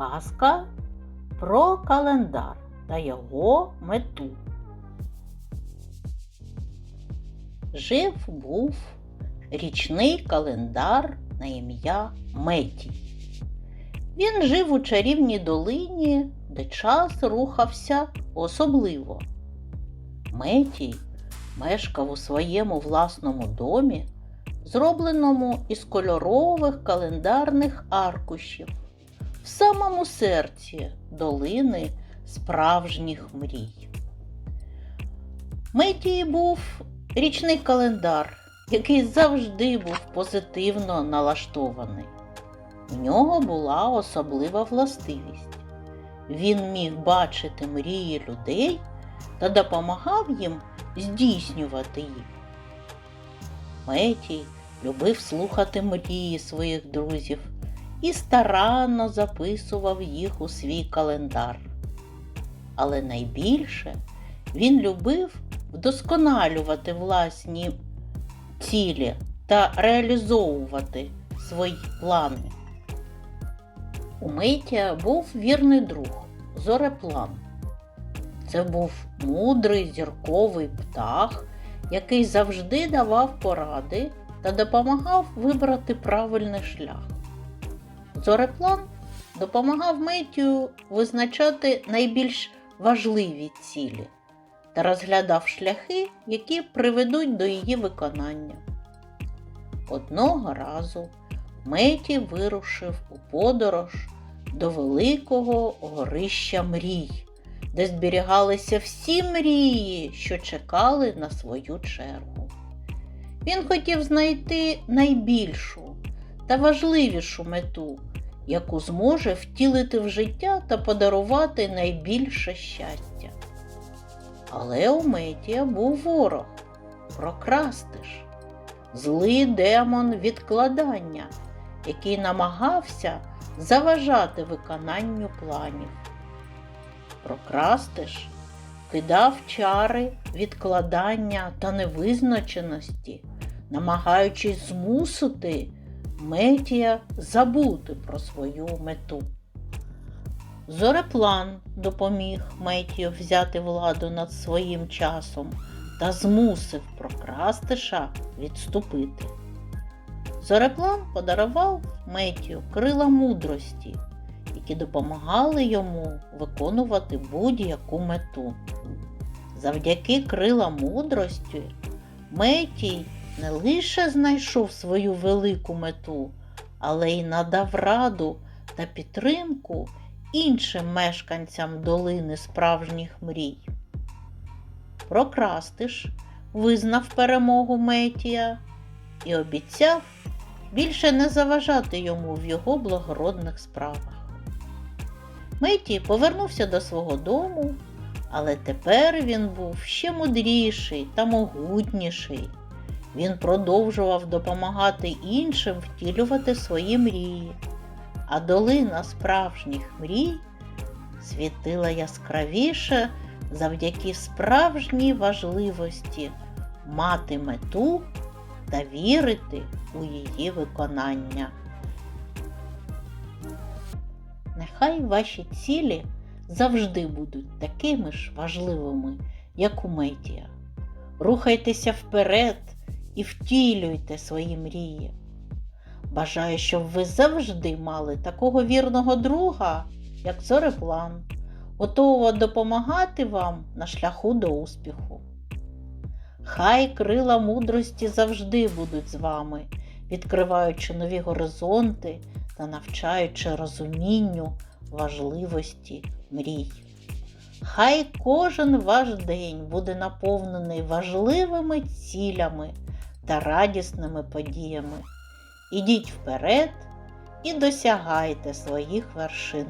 Казка про календар та його мету. Жив був річний календар на ім'я Метій. Він жив у чарівній долині, де час рухався особливо. Метій мешкав у своєму власному домі, зробленому із кольорових календарних аркушів, в самому серці долини справжніх мрій. Метій був річний календар, який завжди був позитивно налаштований. У нього була особлива властивість. Він міг бачити мрії людей та допомагав їм здійснювати їх. Метій любив слухати мрії своїх друзів і старанно записував їх у свій календар. Але найбільше він любив вдосконалювати власні цілі та реалізовувати свої плани. У Метія був вірний друг Зореплан. Це був мудрий зірковий птах, який завжди давав поради та допомагав вибрати правильний шлях. Зореплан допомагав Метію визначати найбільш важливі цілі та розглядав шляхи, які приведуть до її виконання. Одного разу Меті вирушив у подорож до великого горища мрій, де зберігалися всі мрії, що чекали на свою чергу. Він хотів знайти найбільшу та важливішу мету, яку зможе втілити в життя та подарувати найбільше щастя. Але у Метія був ворог прокрастиш, злий демон відкладання, який намагався заважати виконанню планів. Прокрастиш кидав чари відкладання та невизначеності, намагаючись змусити Метія забути про свою мету. Зореплан допоміг Метію взяти владу над своїм часом та змусив прокрастиша відступити. Зореплан подарував Метію крила мудрості, які допомагали йому виконувати будь-яку мету. Завдяки крилам мудрості Метій не лише знайшов свою велику мету, але й надав раду та підтримку іншим мешканцям долини справжніх мрій. Прокрастиш визнав перемогу Метія і обіцяв більше не заважати йому в його благородних справах. Метій повернувся до свого дому, але тепер він був ще мудріший та могутніший. Він продовжував допомагати іншим втілювати свої мрії, а долина справжніх мрій світила яскравіше завдяки справжній важливості мати мету та вірити у її виконання. Нехай ваші цілі завжди будуть такими ж важливими, як у Метія. Рухайтеся вперед і втілюйте свої мрії. Бажаю, щоб ви завжди мали такого вірного друга, як Зореплан, готового допомагати вам на шляху до успіху. Хай крила мудрості завжди будуть з вами, відкриваючи нові горизонти та навчаючи розумінню важливості мрій. Хай кожен ваш день буде наповнений важливими цілями та радісними подіями. Ідіть вперед і досягайте своїх вершин.